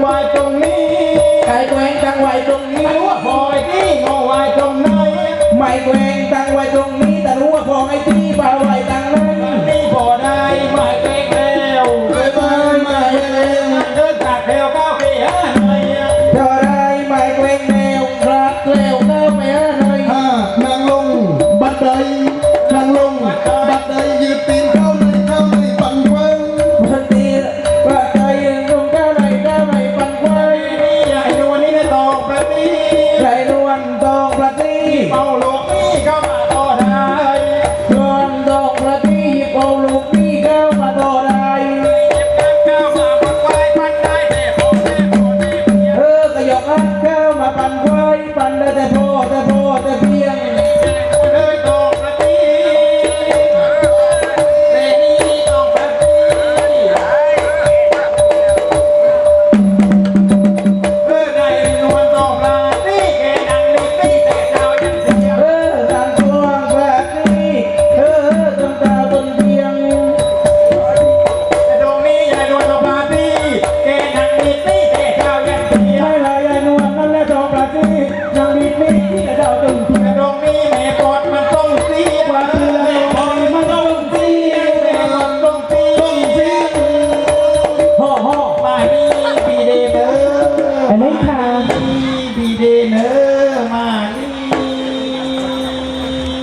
ไว้ตรงนี้ใครแกวงตั้งไวตรงนี้ไม่ไวหอยที่งอไวตรงไหนไม่แกวงตั้งไวตรงนี้ 帮我喽。 ค่ะ